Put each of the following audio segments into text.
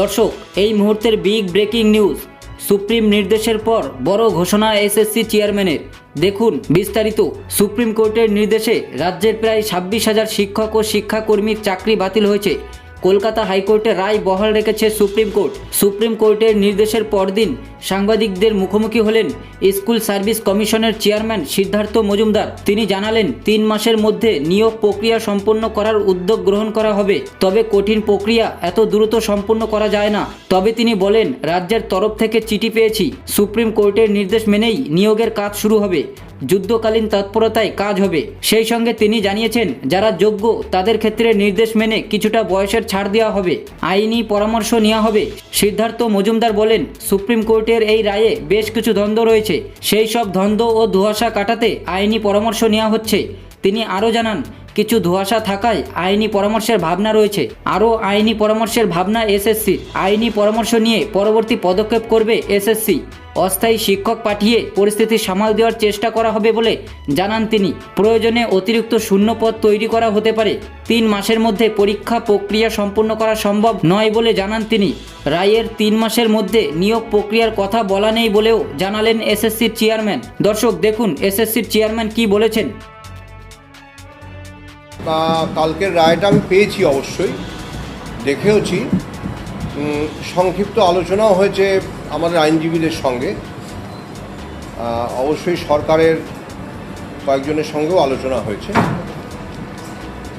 দর্শক, এই মুহূর্তের বিগ ব্রেকিং নিউজ সুপ্রিম নির্দেশের পর বড় ঘোষণা এসএসসি চেয়ারম্যানের দেখুন বিস্তারিত। সুপ্রিম কোর্টের নির্দেশে রাজ্যের প্রায় ছাব্বিশ হাজার শিক্ষক ও শিক্ষাকর্মীর চাকরি বাতিল হয়েছে। কলকাতা হাইকোর্টের রায় বহাল রেখেছে সুপ্রিম কোর্ট। সুপ্রিম কোর্টের নির্দেশের পরদিন সাংবাদিকদের মুখোমুখি হলেন স্কুল সার্ভিস কমিশনের চেয়ারম্যান সিদ্ধার্থ মজুমদার। তিনি জানালেন, তিন মাসের মধ্যে নিয়োগ প্রক্রিয়া সম্পন্ন করার উদ্যোগ গ্রহণ করা হবে। তবে কঠিন প্রক্রিয়া এত দ্রুত সম্পন্ন করা যায় না। তবে তিনি বলেন, রাজ্যের তরফ থেকে চিঠি পেয়েছি। সুপ্রিম কোর্টের নির্দেশ মেনেই নিয়োগের কাজ শুরু হবে। যুদ্ধকালীন তৎপরতায় কাজ হবে। সেই সঙ্গে তিনি জানিয়েছেন, যারা যোগ্য, তাদের ক্ষেত্রে নির্দেশ মেনে কিছুটা বয়সের ছাড় দেওয়া হবে। আইনি পরামর্শ নেওয়া হবে। সিদ্ধার্থ মজুমদার বলেন, সুপ্রিম কোর্টের এই রায়ে বেশ কিছু দ্বন্দ্ব রয়েছে। সেই সব দ্বন্দ্ব ও ধোয়াশা কাটাতে আইনি পরামর্শ নেওয়া হচ্ছে। তিনি আরও জানান কিছু ধোঁয়াশা থাকায় আইনি পরামর্শের ভাবনা রয়েছে। আরও আইনি পরামর্শের ভাবনা এসএসসির আইনি পরামর্শ নিয়ে পরবর্তী পদক্ষেপ করবে এসএসসি। অস্থায়ী শিক্ষক পাঠিয়ে পরিস্থিতি সামাল দেওয়ার চেষ্টা করা হবে বলে জানান তিনি। প্রয়োজনে অতিরিক্ত শূন্যপদ তৈরি করা হতে পারে। তিন মাসের মধ্যে পরীক্ষা প্রক্রিয়া সম্পূর্ণ করা সম্ভব নয় বলে জানান তিনি। রায়ের তিন মাসের মধ্যে নিয়োগ প্রক্রিয়ার কথা বলা নেই বলেও জানালেন এসএসসির চেয়ারম্যান। দর্শক, দেখুন এসএসসির চেয়ারম্যান কি বলেছেন। তা কালকের রায়টা আমি পেয়েছি অবশ্যই, দেখেওছি। সংক্ষিপ্ত আলোচনাও হয়েছে আমাদের আইনজীবীদের সঙ্গে। অবশ্যই সরকারের কয়েকজনের সঙ্গেও আলোচনা হয়েছে।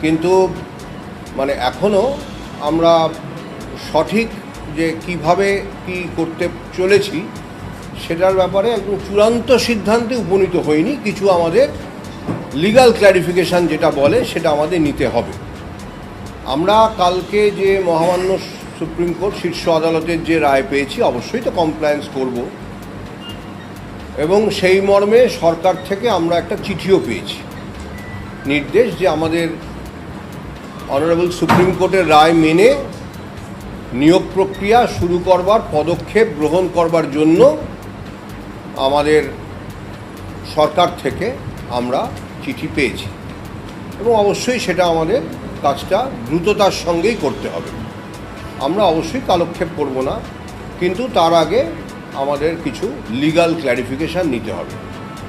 কিন্তু মানে এখনও আমরা সঠিক যে কীভাবে কি করতে চলেছি, সেটার ব্যাপারে একদম চূড়ান্ত সিদ্ধান্তে উপনীত হয়নি কিছু আমাদের লিগাল ক্ল্যারিফিকেশান যেটা বলে, সেটা আমাদের নিতে হবে। আমরা কালকে যে মহামান্য সুপ্রিম কোর্ট, শীর্ষ আদালতের যে রায় পেয়েছি, অবশ্যই তো কমপ্লায়েন্স করব। এবং সেই মর্মে সরকার থেকে আমরা একটা চিঠিও পেয়েছি। নির্দেশ যে আমাদের অনারেবল সুপ্রিম কোর্টের রায় মেনে নিয়োগ প্রক্রিয়া শুরু করবার, পদক্ষেপ গ্রহণ করবার জন্য আমাদের সরকার থেকে আমরা চিঠি পেয়েছি। এবং অবশ্যই সেটা আমাদের কাজটা দ্রুততার সঙ্গেই করতে হবে। আমরা অবশ্যই কালক্ষেপ করব না, কিন্তু তার আগে আমাদের কিছু লিগাল ক্ল্যারিফিকেশান নিতে হবে।